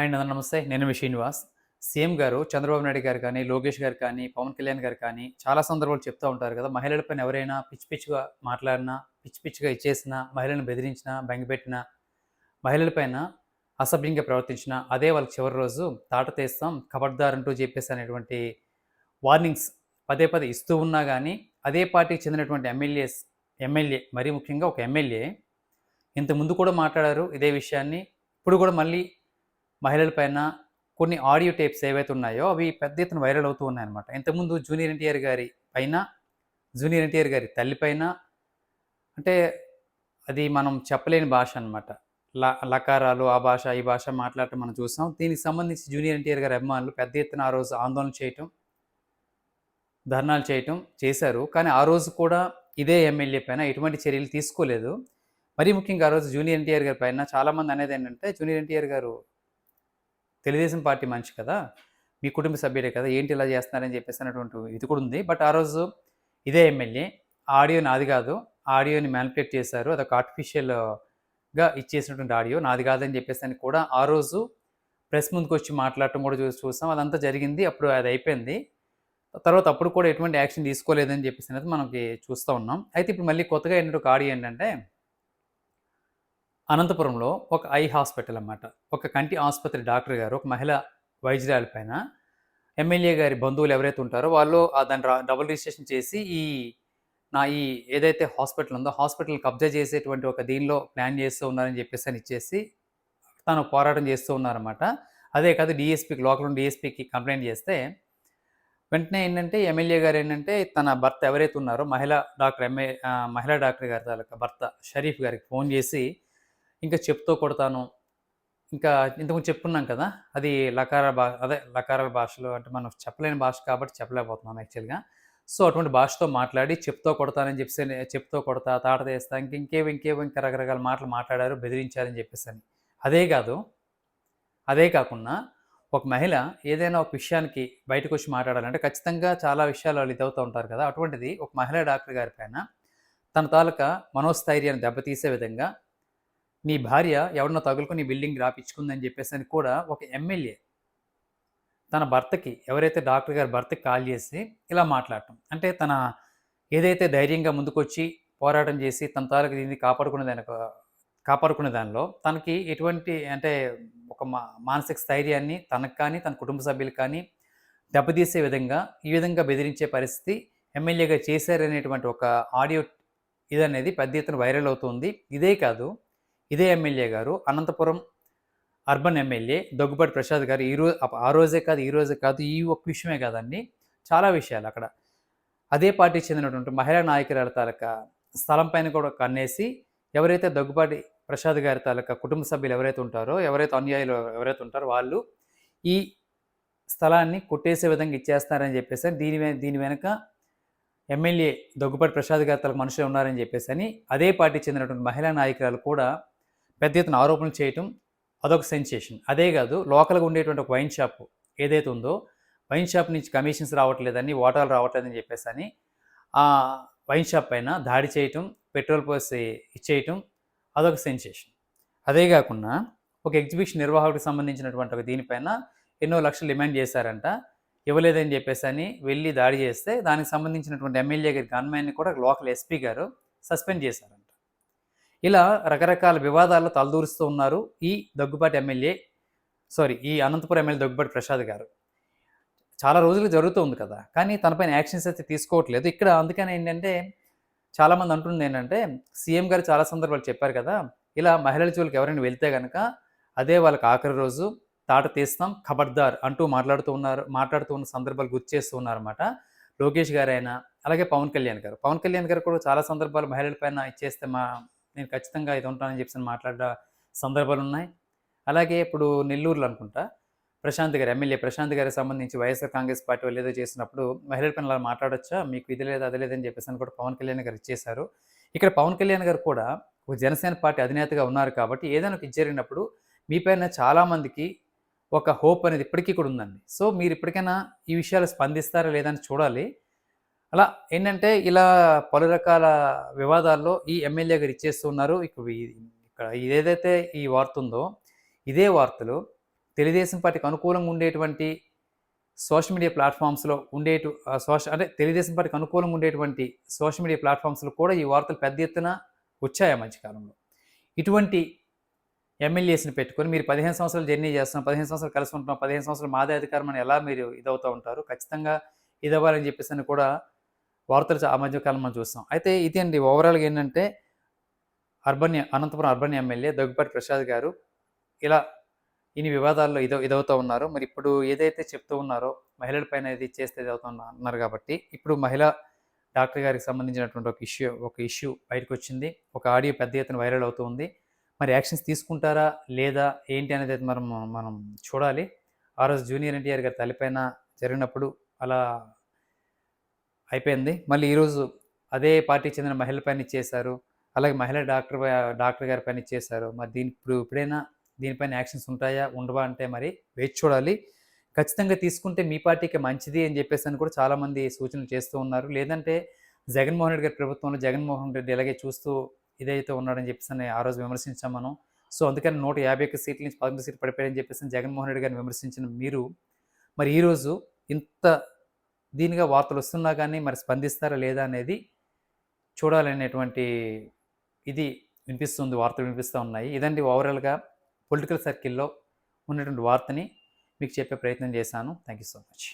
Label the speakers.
Speaker 1: ఆయన నమస్తే. నేను మీ శ్రీనివాస్. సీఎం గారు చంద్రబాబు నాయుడు గారు కానీ లోకేష్ గారు కానీ పవన్ కళ్యాణ్ గారు కానీ చాలా సందర్భాలు చెప్తూ ఉంటారు కదా. మహిళలపైన ఎవరైనా పిచ్చి పిచ్చిగా మాట్లాడినా పిచ్చి పిచ్చిగా ఇచ్చేసినా మహిళలను బెదిరించినా బెంగపెట్టినా మహిళలపైన అసభ్యంగా ప్రవర్తించిన అదే వాళ్ళకి చివరి రోజు తాట తీస్తాం కబడ్దారంటూ అంటూ చెప్పేసి అనేటువంటి వార్నింగ్స్ పదే పదే ఇస్తూ ఉన్నా కానీ అదే పార్టీకి చెందినటువంటి ఎమ్మెల్యేస్ ఎమ్మెల్యే మరీ ముఖ్యంగా ఒక ఎమ్మెల్యే ఇంత ముందు కూడా మాట్లాడారు ఇదే విషయాన్ని. ఇప్పుడు కూడా మళ్ళీ మహిళలపైన కొన్ని ఆడియో టేప్స్ ఏవైతే ఉన్నాయో అవి పెద్ద ఎత్తున వైరల్ అవుతూ ఉన్నాయన్నమాట. ఇంతకుముందు జూనియర్ ఎన్టీఆర్ గారి పైన జూనియర్ ఎన్టీఆర్ గారి తల్లిపైన అంటే అది మనం చెప్పలేని భాష అనమాట ల లకారాలు ఆ భాష ఈ భాష మాట్లాడటం మనం చూసాం. దీనికి సంబంధించి జూనియర్ ఎన్టీఆర్ గారి అభిమానులు పెద్ద ఎత్తున ఆ రోజు ఆందోళన చేయటం ధర్నాలు చేయటం చేశారు. కానీ ఆ రోజు కూడా ఇదే ఎమ్మెల్యే పైన ఎటువంటి చర్యలు తీసుకోలేదు. మరీ ముఖ్యంగా ఆ రోజు జూనియర్ ఎన్టీఆర్ గారి పైన చాలామంది అనేది ఏంటంటే జూనియర్ ఎన్టీఆర్ గారు తెలుగుదేశం పార్టీ మనిషి కదా మీ కుటుంబ సభ్యుడే కదా ఏంటి ఇలా చేస్తున్నారని చెప్పేసి అన్నటువంటి ఇది కూడా ఉంది. బట్ ఆ రోజు ఇదే ఎమ్మెల్యే ఆడియో నాది కాదు ఆడియోని మ్యానిపులేట్ చేశారు అదొక ఆర్టిఫిషియల్గా ఇచ్చేసినటువంటి ఆడియో నాది కాదని చెప్పేసి అని కూడా ఆ రోజు ప్రెస్ ముందుకు వచ్చి మాట్లాడటం కూడా చూసి చూసాం. అదంతా జరిగింది అప్పుడు అది అయిపోయింది. తర్వాత అప్పుడు కూడా ఎటువంటి యాక్షన్ తీసుకోలేదని చెప్పేసి అనేది మనకి చూస్తూ ఉన్నాం. అయితే ఇప్పుడు మళ్ళీ కొత్తగా ఏంటంటే ఒక ఆడియో ఏంటంటే అనంతపురంలో ఒక ఐ హాస్పిటల్ అన్నమాట. ఒక కంటి ఆసుపత్రి డాక్టర్ గారు ఒక మహిళ వైద్యురాలపైన ఎమ్మెల్యే గారి బంధువులు ఎవరైతే ఉంటారో వాళ్ళు దాన్ని డబుల్ రిజిస్ట్రేషన్ చేసి ఈ నా ఈ ఏదైతే హాస్పిటల్ ఉందో హాస్పిటల్ కబ్జా చేసేటువంటి ఒక దీనిలో ప్లాన్ చేస్తూ ఉన్నారని చెప్పేసి అని ఇచ్చేసి తను పోరాటం చేస్తూ ఉన్నారన్నమాట. అదే కాదు డిఎస్పీకి లోకల్ డిఎస్పీకి కంప్లైంట్ చేస్తే వెంటనే ఏంటంటే ఎమ్మెల్యే గారు ఏంటంటే తన భర్త ఎవరైతే ఉన్నారో మహిళా డాక్టర్ ఎంఏ మహిళా డాక్టర్ గారి తాలూకా భర్త షరీఫ్ గారికి ఫోన్ చేసి ఇంకా చెప్తూ కొడతాను. ఇంకా ఇంతకుముందు చెప్పుకున్నాం కదా అది లకార భా అదే లకారాల భాషలో అంటే మనం చెప్పలేని భాష కాబట్టి చెప్పలేకపోతున్నాం యాక్చువల్గా. సో అటువంటి భాషతో మాట్లాడి చెప్తూ కొడతానని చెప్పేసి చెప్తూ కొడతా తాట తీస్తా ఇంక ఇంకేవి ఇంకేవి ఇంకా రకరకాల మాటలు మాట్లాడారు బెదిరించారని చెప్పేసి అని. అదే కాదు అదే కాకుండా ఒక మహిళ ఏదైనా ఒక విషయానికి బయటకు వచ్చి మాట్లాడాలంటే ఖచ్చితంగా చాలా విషయాలు వాళ్ళు ఇదవుతూ ఉంటారు కదా. అటువంటిది ఒక మహిళా డాక్టర్ గారి పైన తన తాలూకా మనోస్థైర్యాన్ని దెబ్బతీసే విధంగా నీ భార్య ఎవరినో తగులుకొని బిల్డింగ్ రాపించుకుందని చెప్పేసి అని కూడా ఒక ఎమ్మెల్యే తన భర్తకి ఎవరైతే డాక్టర్ గారి భర్తకి కాల్ చేసి ఇలా మాట్లాడటం. అంటే తన ఏదైతే ధైర్యంగా ముందుకొచ్చి పోరాటం చేసి తన తాలూకు దీన్ని కాపాడుకునే దాని కాపాడుకునే దానిలో తనకి ఎటువంటి అంటే ఒక మా మానసిక స్థైర్యాన్ని తనకు కానీ తన కుటుంబ సభ్యులకు కానీ దెబ్బతీసే విధంగా ఈ విధంగా బెదిరించే పరిస్థితి ఎమ్మెల్యేగా చేశారనేటువంటి ఒక ఆడియో ఇదనేది పెద్ద ఎత్తున వైరల్ అవుతుంది. ఇదే కాదు ఇదే ఎమ్మెల్యే గారు. అనంతపురం అర్బన్ ఎమ్మెల్యే దగ్గుబాటి ప్రసాద్ గారు. ఈ రోజు ఆ రోజే కాదు ఈ రోజే కాదు ఈ ఒక్క విషయమే కాదండి. చాలా విషయాలు అక్కడ. అదే పార్టీకి చెందినటువంటి మహిళా నాయకురాల తాలూకా స్థలం పైన కూడా కన్నేసి ఎవరైతే దగ్గుబాటి ప్రసాద్ గారి తాలూకా కుటుంబ సభ్యులు ఎవరైతే ఉంటారో ఎవరైతే అనుయాయులు ఎవరైతే ఉంటారో వాళ్ళు ఈ స్థలాన్ని కొట్టేసే విధంగా ఇచ్చేస్తారని చెప్పేసి దీని దీని వెనుక ఎమ్మెల్యే దగ్గుపాటి ప్రసాద్ గారి తల మనుషులు ఉన్నారని చెప్పేసి అని అదే పార్టీ చెందినటువంటి మహిళా నాయకురాలు కూడా పెద్ద ఎత్తున ఆరోపణలు చేయటం అదొక సెన్సేషన్. అదే కాదు లోకల్గా ఉండేటువంటి ఒక వైన్ షాప్ ఏదైతే ఉందో వైన్ షాప్ నుంచి కమిషన్స్ రావట్లేదని ఓటాలు రావట్లేదని చెప్పేసి అని ఆ వైన్ షాప్ పైన దాడి చేయటం పెట్రోల్ పోసి ఇచ్చేయటం అదొక సెన్సేషన్. అదే కాకుండా ఒక ఎగ్జిబిషన్ నిర్వాహకుడికి సంబంధించినటువంటి ఒక దీనిపైన ఎన్నో లక్షలు డిమాండ్ చేశారంట. ఇవ్వలేదని చెప్పేసి అని వెళ్ళి దాడి చేస్తే దానికి సంబంధించినటువంటి ఎమ్మెల్యే గారి గన్మ్యాన్ని కూడా లోకల్ ఎస్పీ గారు సస్పెండ్ చేశారు. ఇలా రకరకాల వివాదాల్లో తలదూరుస్తూ ఉన్నారు ఈ దగ్గుబాటి ఎమ్మెల్యే సారీ ఈ అనంతపురం ఎమ్మెల్యే దగ్గుబాటి ప్రసాద్ గారు. చాలా రోజులు జరుగుతూ ఉంది కదా కానీ తనపైన యాక్షన్స్ అయితే తీసుకోవట్లేదు. ఇక్కడ అందుకని ఏంటంటే చాలామంది అంటుంది ఏంటంటే సీఎం గారు చాలా సందర్భాలు చెప్పారు కదా ఇలా మహిళల జోలికి ఎవరైనా వెళ్తే కనుక అదే వాళ్ళకి ఆఖరి రోజు తాట తీస్తాం ఖబర్దార్ అంటూ మాట్లాడుతూ ఉన్నారు మాట్లాడుతూ ఉన్న సందర్భాలు గుర్తు చేస్తూ ఉన్నారన్నమాట లోకేష్ గారైనా అలాగే పవన్ కళ్యాణ్ గారు. పవన్ కళ్యాణ్ గారు కూడా చాలా సందర్భాలు మహిళల పైన ఇచ్చేస్తే మా నేను ఖచ్చితంగా ఇది ఉంటానని చెప్పి మాట్లాడిన సందర్భాలు ఉన్నాయి. అలాగే ఇప్పుడు నెల్లూరులో అనుకుంటా ప్రశాంత్ గారు ఎమ్మెల్యే ప్రశాంత్ గారికి సంబంధించి వైఎస్ఆర్ కాంగ్రెస్ పార్టీ వాళ్ళు ఏదో చేసినప్పుడు మహిళల పైన అలా మాట్లాడొచ్చా? మీకు ఇది లేదు అది లేదని చెప్పేసి అని కూడా పవన్ కళ్యాణ్ గారు ఇచ్చేశారు. ఇక్కడ పవన్ కళ్యాణ్ గారు కూడా ఒక జనసేన పార్టీ అధినేతగా ఉన్నారు కాబట్టి ఏదైనా ఒక ఇది జరిగినప్పుడు మీ పైన చాలామందికి ఒక హోప్ అనేది ఇప్పటికీ కూడా ఉందండి. సో మీరు ఇప్పటికైనా ఈ విషయాలు స్పందిస్తారా లేదని చూడాలి. అలా ఏంటంటే ఇలా పలు రకాల వివాదాల్లో ఈ ఎమ్మెల్యే గారు ఇచ్చేస్తున్నారు. ఇక్కడ ఇక్కడ ఏదైతే ఈ వార్త ఉందో ఇదే వార్తలు తెలుగుదేశం పార్టీకి అనుకూలంగా ఉండేటువంటి సోషల్ మీడియా ప్లాట్ఫామ్స్లో ఉండేటు సోషల్ అంటే తెలుగుదేశం పార్టీకి అనుకూలంగా ఉండేటువంటి సోషల్ మీడియా ప్లాట్ఫామ్స్లో కూడా ఈ వార్తలు పెద్ద ఎత్తున వచ్చాయి ఆ మధ్యకాలంలో. ఇటువంటి ఎమ్మెల్యేస్ని పెట్టుకొని మీరు పదిహేను సంవత్సరాలు జర్నీ చేస్తున్నాం పదిహేను సంవత్సరాలు కలిసి ఉంటున్నాం పదిహేను సంవత్సరాలు మాదే అధికారం అని ఎలా మీరు ఇదవుతూ ఉంటారు? ఖచ్చితంగా ఇదవ్వాలని చెప్పేసి అని కూడా వార్తలు ఆ మధ్యకాలం మనం చూస్తాం. అయితే ఇది అండి ఓవరాల్గా ఏంటంటే urban Anantapuram urban MLA Daggupati Prasad గారు ఇలా ఇన్ని వివాదాల్లో ఇదో ఇదవుతూ ఉన్నారు. మరి ఇప్పుడు ఏదైతే చెప్తూ ఉన్నారో మహిళల పైన ఇది చేస్తే ఇది అన్నారు కాబట్టి ఇప్పుడు మహిళా డాక్టర్ గారికి సంబంధించినటువంటి ఒక ఇష్యూ ఒక ఇష్యూ బయటకు వచ్చింది ఒక ఆడియో పెద్ద ఎత్తున వైరల్ అవుతూ ఉంది. మరి యాక్షన్స్ తీసుకుంటారా లేదా ఏంటి అనేది అయితే మనం మనం చూడాలి. ఆ రోజు జూనియర్ ఎన్టీఆర్ గారి తల్లిపైన జరిగినప్పుడు అలా అయిపోయింది. మళ్ళీ ఈరోజు అదే పార్టీకి చెందిన మహిళ పైన చేశారు అలాగే మహిళా డాక్టర్ డాక్టర్ గారి పైన చేశారు మరి దీని ఇప్పుడు ఎప్పుడైనా దీనిపైన యాక్షన్స్ ఉంటాయా ఉండవా అంటే మరి వేచి చూడాలి. ఖచ్చితంగా తీసుకుంటే మీ పార్టీకి మంచిది అని చెప్పేసి అని కూడా చాలామంది సూచనలు చేస్తూ ఉన్నారు. లేదంటే జగన్మోహన్ రెడ్డి గారి ప్రభుత్వంలో జగన్మోహన్ రెడ్డి ఇలాగే చూస్తూ ఇదైతే ఉన్నాడని చెప్పేసి అని ఆ రోజు విమర్శించాం మనం. సో అందుకని నూట యాభై ఒక్క సీట్ల నుంచి పదకొండు సీట్లు పడిపోయాయని చెప్పేసి జగన్మోహన్ రెడ్డి గారిని విమర్శించిన మీరు మరి ఈరోజు ఇంత దీనిగా వార్తలు వస్తున్నా కానీ మరి స్పందిస్తారా లేదా అనేది చూడాలనేటువంటి ఇది వినిపిస్తుంది వార్తలు వినిపిస్తూ ఉన్నాయి. ఇదండి ఓవరాల్గా పొలిటికల్ సర్కిల్లో ఉన్నటువంటి వార్తని మీకు చెప్పే ప్రయత్నం చేశాను. Thank you so much.